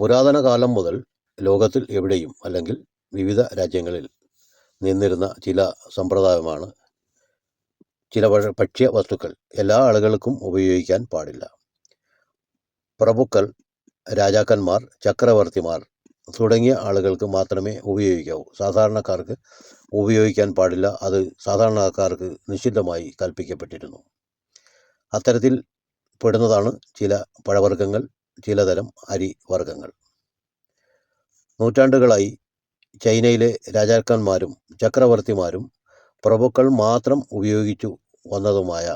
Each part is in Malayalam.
പുരാതന കാലം മുതൽ ലോകത്തിൽ എവിടെയും അല്ലെങ്കിൽ വിവിധ രാജ്യങ്ങളിൽ നിന്നിരുന്ന ചില സമ്പ്രദായമാണ് ചില ഭക്ഷ- ഭക്ഷ്യ വസ്തുക്കൾ എല്ലാ ആളുകൾക്കും ഉപയോഗിക്കാൻ പാടില്ല. പ്രഭുക്കൾ രാജാക്കന്മാർ ചക്രവർത്തിമാർ തുടങ്ങിയ ആളുകൾക്ക് മാത്രമേ ഉപയോഗിക്കാവൂ. സാധാരണക്കാർക്ക് ഉപയോഗിക്കാൻ പാടില്ല. അത് സാധാരണക്കാർക്ക് നിഷിദ്ധമായി കൽപ്പിക്കപ്പെട്ടിരുന്നു. അത്തരത്തിൽ പെടുന്നതാണ് ചില പഴവർഗങ്ങൾ. ചിലതരം അരി വർഗങ്ങൾ. നൂറ്റാണ്ടുകളായി ചൈനയിലെ രാജാക്കന്മാരും ചക്രവർത്തിമാരും പ്രഭുക്കൾ മാത്രം ഉപയോഗിച്ചു വന്നതുമായ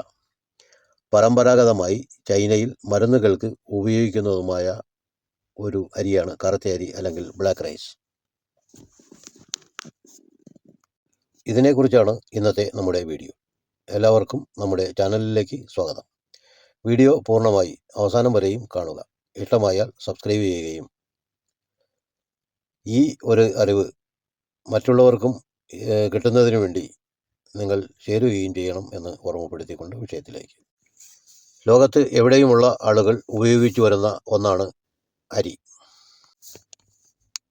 പരമ്പരാഗതമായി ചൈനയിൽ മരുന്നുകൾക്ക് ഉപയോഗിക്കുന്നതുമായ ഒരു അരിയാണ് കറുത്ത അരി അല്ലെങ്കിൽ ബ്ലാക്ക് റൈസ് ഇതിനെക്കുറിച്ചാണ് ഇന്നത്തെ നമ്മുടെ വീഡിയോ. എല്ലാവർക്കും നമ്മുടെ ചാനലിലേക്ക് സ്വാഗതം. വീഡിയോ പൂർണമായി അവസാനം വരെയും കാണുക. ഇഷ്ടമായാൽ സബ്സ്ക്രൈബ് ചെയ്യുകയും. ഈ ഒരു അറിവ് മറ്റുള്ളവർക്കും കിട്ടുന്നതിന് വേണ്ടി നിങ്ങൾ ഷെയർ ചേരുകയും ചെയ്യണം എന്ന് ഓർമ്മപ്പെടുത്തിക്കൊണ്ട് വിഷയത്തിലേക്ക്. ലോകത്ത് എവിടെയുമുള്ള ആളുകൾ ഉപയോഗിച്ചു വരുന്ന ഒന്നാണ് അരി.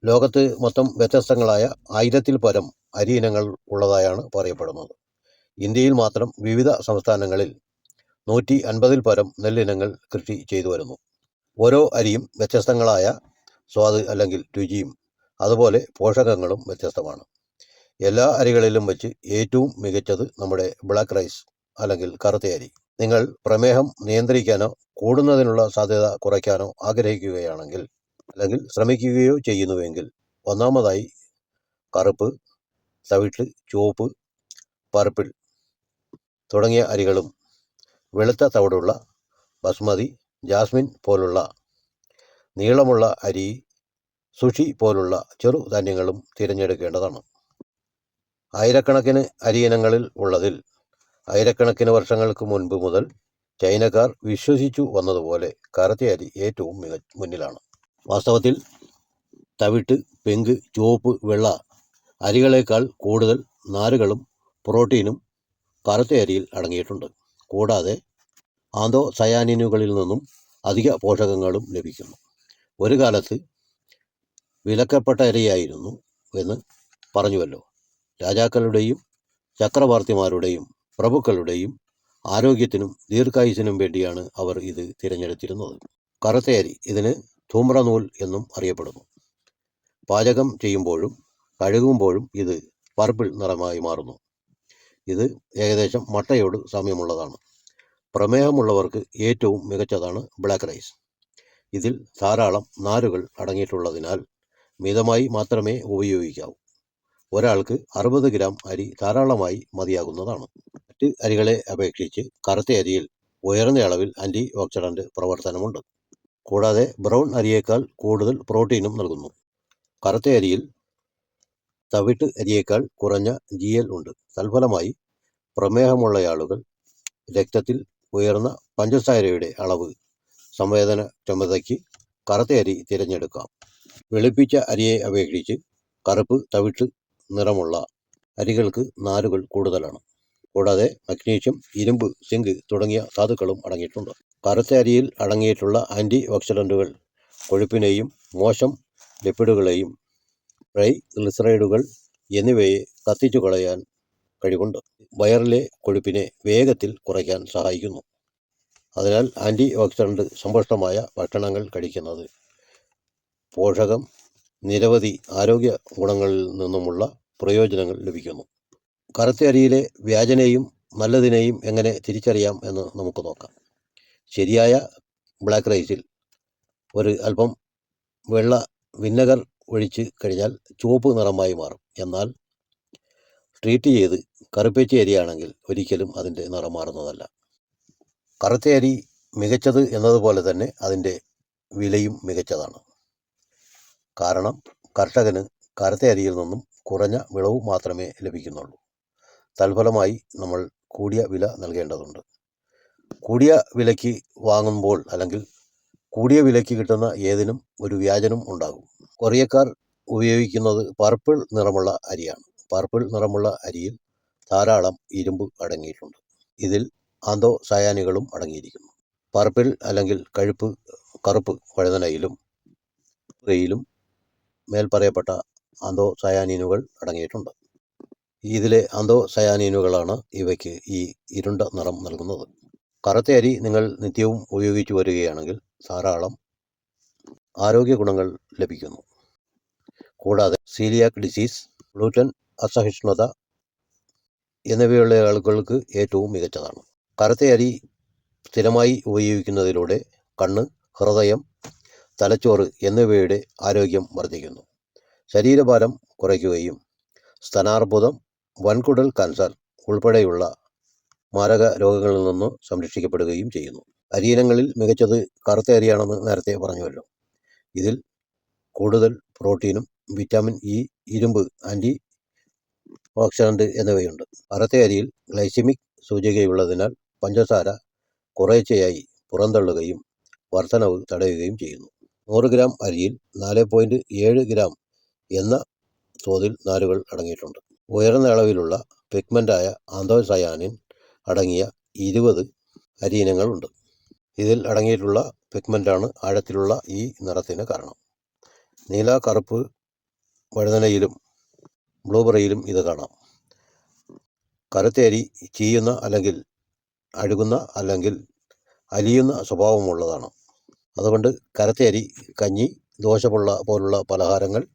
ലോകത്ത് മൊത്തം വ്യത്യസ്തങ്ങളായ ആയിരത്തിൽ പരം അരി ഇനങ്ങൾ ഉള്ളതായാണ് പറയപ്പെടുന്നത്. ഇന്ത്യയിൽ മാത്രം വിവിധ സംസ്ഥാനങ്ങളിൽ നൂറ്റി അൻപതിൽ പരം നെല്ലിനങ്ങൾ കൃഷി ചെയ്തു വരുന്നു. ഓരോ അരിയും വ്യത്യസ്തങ്ങളായ സ്വാദ് അല്ലെങ്കിൽ രുചിയും അതുപോലെ പോഷകങ്ങളും വ്യത്യസ്തമാണ്. എല്ലാ അരികളിലും വെച്ച് ഏറ്റവും മികച്ചത് നമ്മുടെ ബ്ലാക്ക് റൈസ് അല്ലെങ്കിൽ കറുത്ത അരി. നിങ്ങൾ പ്രമേഹം നിയന്ത്രിക്കാനോ കൂടുന്നതിനുള്ള സാധ്യത കുറയ്ക്കാനോ ആഗ്രഹിക്കുകയാണെങ്കിൽ അല്ലെങ്കിൽ ശ്രമിക്കുകയോ ചെയ്യുന്നുവെങ്കിൽ ഒന്നാമതായി കറുപ്പ് തവിട്ട് ചുവപ്പ് പർപ്പിൾ തുടങ്ങിയ അരികളും വെളുത്ത തവിടുള്ള ബസ്മതി ജാസ്മിൻ പോലുള്ള നീളമുള്ള അരി സുഷി പോലുള്ള ചെറു ധാന്യങ്ങളും തിരഞ്ഞെടുക്കേണ്ടതാണ്. ആയിരക്കണക്കിന് അരിയിനങ്ങളിൽ ഉള്ളതിൽ ആയിരക്കണക്കിന് വർഷങ്ങൾക്ക് മുൻപ് മുതൽ ചൈനക്കാർ വിശ്വസിച്ചു വന്നതുപോലെ കറുത്ത അരി ഏറ്റവും മിക മുന്നിലാണ്. വാസ്തവത്തിൽ തവിട്ട് പെങ്ക് ചുവപ്പ് വെള്ള അരികളേക്കാൾ കൂടുതൽ നാരുകളും പ്രോട്ടീനും കറുത്ത അരിയിൽ അടങ്ങിയിട്ടുണ്ട്. കൂടാതെ ആന്തോ സയാനിനുകളിൽ നിന്നും അധിക പോഷകങ്ങളും ലഭിക്കുന്നു. ഒരു കാലത്ത് വിലക്കപ്പെട്ട ഇരയായിരുന്നു എന്ന് പറഞ്ഞുവല്ലോ. രാജാക്കളുടെയും ചക്രവർത്തിമാരുടെയും പ്രഭുക്കളുടെയും ആരോഗ്യത്തിനും ദീർഘായുസിനും വേണ്ടിയാണ് അവർ ഇത് തിരഞ്ഞെടുത്തിരുന്നത്. കറുത്ത അരി ഇതിന് ധൂമ്രനൂൽ എന്നും അറിയപ്പെടുന്നു. പാചകം ചെയ്യുമ്പോഴും കഴുകുമ്പോഴും ഇത് പർപ്പിൾ നിറമായി മാറുന്നു. ഇത് ഏകദേശം മട്ടയോട് സാമ്യമുള്ളതാണ്. പ്രമേഹമുള്ളവർക്ക് ഏറ്റവും മികച്ചതാണ് ബ്ലാക്ക് റൈസ്. ഇതിൽ ധാരാളം നാരുകൾ അടങ്ങിയിട്ടുള്ളതിനാൽ മിതമായി മാത്രമേ ഉപയോഗിക്കാവൂ. ഒരാൾക്ക് അറുപത് ഗ്രാം അരി ധാരാളമായി മതിയാകുന്നതാണ്. മറ്റ് അരികളെ അപേക്ഷിച്ച് കറുത്ത അരിയിൽ ഉയർന്ന അളവിൽ ആന്റി ഓക്സിഡന്റ് പ്രവർത്തനമുണ്ട്. കൂടാതെ ബ്രൗൺ അരിയേക്കാൾ കൂടുതൽ പ്രോട്ടീനും നൽകുന്നു. കറുത്ത അരിയിൽ തവിട്ട് അരിയേക്കാൾ കുറഞ്ഞ ജി എൽ ഉണ്ട്. തൽഫലമായി പ്രമേഹമുള്ളയാളുകൾ രക്തത്തിൽ ഉയർന്ന പഞ്ചസാരയുടെ അളവ് സംവേദന ക്ഷമതയ്ക്ക് കറുത്ത അരി തിരഞ്ഞെടുക്കാം. വെളുപ്പിച്ച അരിയെ അപേക്ഷിച്ച് കറുപ്പ് തവിട്ട് നിറമുള്ള അരികൾക്ക് നാരുകൾ കൂടുതലാണ്. കൂടാതെ മഗ്നീഷ്യം ഇരുമ്പ് സിങ്ക് തുടങ്ങിയ ധാതുക്കളും അടങ്ങിയിട്ടുണ്ട്. കറുത്ത അരിയിൽ അടങ്ങിയിട്ടുള്ള ആന്റി ഓക്സിഡന്റുകൾ കൊഴുപ്പിനെയും മോശം ലിപ്പിഡുകളെയും ട്രൈ ഗ്ലിസറൈഡുകൾ എന്നിവയെ കത്തിച്ചു കളയാൻ കഴിവുണ്ട്. വയറിലെ കൊഴുപ്പിനെ വേഗത്തിൽ കുറയ്ക്കാൻ സഹായിക്കുന്നു. അതിനാൽ ആന്റി ഓക്സിഡന്റ് സമ്പുഷ്ടമായ ഭക്ഷണങ്ങൾ കഴിക്കുന്നത് പോഷകം നിരവധി ആരോഗ്യ ഗുണങ്ങളിൽ നിന്നുമുള്ള പ്രയോജനങ്ങൾ ലഭിക്കുന്നു. കറുത്ത അരിയിലെ വ്യാജനെയും നല്ലതിനെയും എങ്ങനെ തിരിച്ചറിയാം എന്ന് നമുക്ക് നോക്കാം. ശരിയായ ബ്ലാക്ക് റൈസിൽ ഒരു അല്പം വെള്ള വിന്നഗർ ഒഴിച്ച് കഴിഞ്ഞാൽ ചുവപ്പ് നിറമായി മാറും. എന്നാൽ ട്രീറ്റ് ചെയ്ത് കറുപ്പേച്ച അരിയാണെങ്കിൽ ഒരിക്കലും അതിന്റെ നിറം മാറുന്നതല്ല. കറുത്ത അരി മികച്ചത് എന്നതുപോലെ തന്നെ അതിന്റെ വിലയും മികച്ചതാണ്. കാരണം കർഷകന് കറുത്ത അരിയിൽ നിന്നും കുറഞ്ഞ വിളവ് മാത്രമേ ലഭിക്കുന്നുള്ളൂ. തൽഫലമായി നമ്മൾ കൂടിയ വില നൽകേണ്ടതുണ്ട്. കൂടിയ വിലയ്ക്ക് വാങ്ങുമ്പോൾ അല്ലെങ്കിൽ കൂടിയ വിലയ്ക്ക് കിട്ടുന്ന ഏതിനും ഒരു വ്യാജനം ഉണ്ടാകും. കൊറിയക്കാർ ഉപയോഗിക്കുന്നത് പർപ്പിൾ നിറമുള്ള അരിയാണ്. പർപ്പിൾ നിറമുള്ള അരിയിൽ ധാരാളം ഇരുമ്പ് അടങ്ങിയിട്ടുണ്ട്. ഇതിൽ ആന്തോ സയാനികളും അടങ്ങിയിരിക്കുന്നു. പർപ്പിൾ അല്ലെങ്കിൽ കഴുപ്പ് കറുപ്പ് വഴുതനയിലും റെയിലും മേൽപ്പറയപ്പെട്ട ആന്തോസയാനിനുകൾ അടങ്ങിയിട്ടുണ്ട്. ഇതിലെ ആന്തോസയാനിനുകളാണ് ഇവയ്ക്ക് ഈ ഇരുണ്ട നിറം നൽകുന്നത്. കറുത്ത അരി നിങ്ങൾ നിത്യവും ഉപയോഗിച്ചു വരികയാണെങ്കിൽ ധാരാളം ആരോഗ്യ ഗുണങ്ങൾ ലഭിക്കുന്നു. കൂടാതെ സീലിയാക് ഡിസീസ് ഗ്ലൂറ്റൻ അസഹിഷ്ണുത എന്നിവയുള്ള ആളുകൾക്ക് ഏറ്റവും മികച്ചതാണ്. കറുത്ത അരി സ്ഥിരമായി ഉപയോഗിക്കുന്നതിലൂടെ കണ്ണ് ഹൃദയം തലച്ചോറ് എന്നിവയുടെ ആരോഗ്യം വർദ്ധിക്കുന്നു. ശരീരഭാരം കുറയ്ക്കുകയും സ്തനാർബുദം വൻകുടൽ കാൻസർ ഉൾപ്പെടെയുള്ള മാരക രോഗങ്ങളിൽ നിന്ന് സംരക്ഷിക്കപ്പെടുകയും ചെയ്യുന്നു. അരിയിനങ്ങളിൽ മികച്ചത് കറുത്ത അരിയാണെന്ന് നേരത്തെ പറഞ്ഞുവല്ലോ. ഇതിൽ കൂടുതൽ പ്രോട്ടീനും വിറ്റാമിൻ ഇ ഇരുമ്പ് ആന്റി ഓക്സിഡന്റ് എന്നിവയുണ്ട്. അറത്തെ അരിയിൽ ഗ്ലൈസിമിക് സൂചികയുള്ളതിനാൽ പഞ്ചസാര കുറേശ്ശെയായി പുറന്തള്ളുകയും വർധനവ് തടയുകയും ചെയ്യുന്നു. നൂറ് ഗ്രാം അരിയിൽ നാല് പോയിന്റ് ഏഴ് ഗ്രാം എന്ന തോതിൽ നാരുകൾ അടങ്ങിയിട്ടുണ്ട്. ഉയർന്ന അളവിലുള്ള പിഗ്മെന്റായ ആന്തോസയാനിൻ അടങ്ങിയ ഇരുപത് അരിയിനങ്ങളുണ്ട് ഇതിൽ അടങ്ങിയിട്ടുള്ള പിഗ്മെന്റാണ് ആഴത്തിലുള്ള ഈ നിറത്തിന് കാരണം. നീല കറുപ്പ് വഴുതനയിലും ബ്ലൂബെറിയിലും ഇത് കാണാം. കരത്തേരി ചീയുന്ന അല്ലെങ്കിൽ അഴുകുന്ന അല്ലെങ്കിൽ അലിയുന്ന സ്വഭാവമുള്ളതാണ്. അതുകൊണ്ട് കരത്തേരി കഞ്ഞി ദോശപുള്ള പോലുള്ള പലഹാരങ്ങൾ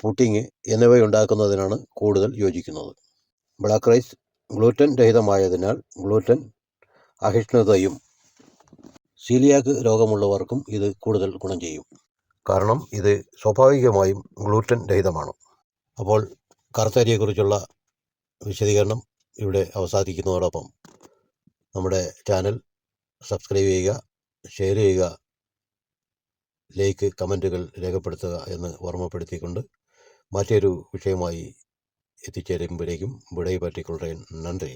പുട്ടിങ് എന്നിവയുണ്ടാക്കുന്നതിനാണ് കൂടുതൽ യോജിക്കുന്നത്. ബ്ലാക്ക് റൈസ് ഗ്ലൂറ്റൻ രഹിതമായതിനാൽ ഗ്ലൂറ്റൻ അഹിഷ്ണുതയും സീലിയാക്ക് രോഗമുള്ളവർക്കും ഇത് കൂടുതൽ ഗുണം ചെയ്യും. കാരണം ഇത് സ്വാഭാവികമായും ഗ്ലൂറ്റൻ രഹിതമാണ്. അപ്പോൾ കറുത്തരിയെക്കുറിച്ചുള്ള വിശദീകരണം ഇവിടെ അവസാനിക്കുന്നതോടൊപ്പം നമ്മുടെ ചാനൽ സബ്സ്ക്രൈബ് ചെയ്യുക ഷെയർ ചെയ്യുക ലൈക്ക് കമന്റുകൾ രേഖപ്പെടുത്തുക എന്ന് ഓർമ്മപ്പെടുത്തിക്കൊണ്ട് മറ്റൊരു വിഷയമായി എത്തിച്ചേരുമ്പോഴേക്കും വിടയി പറ്റിക്കൊള്ളേൻ നന്ദി.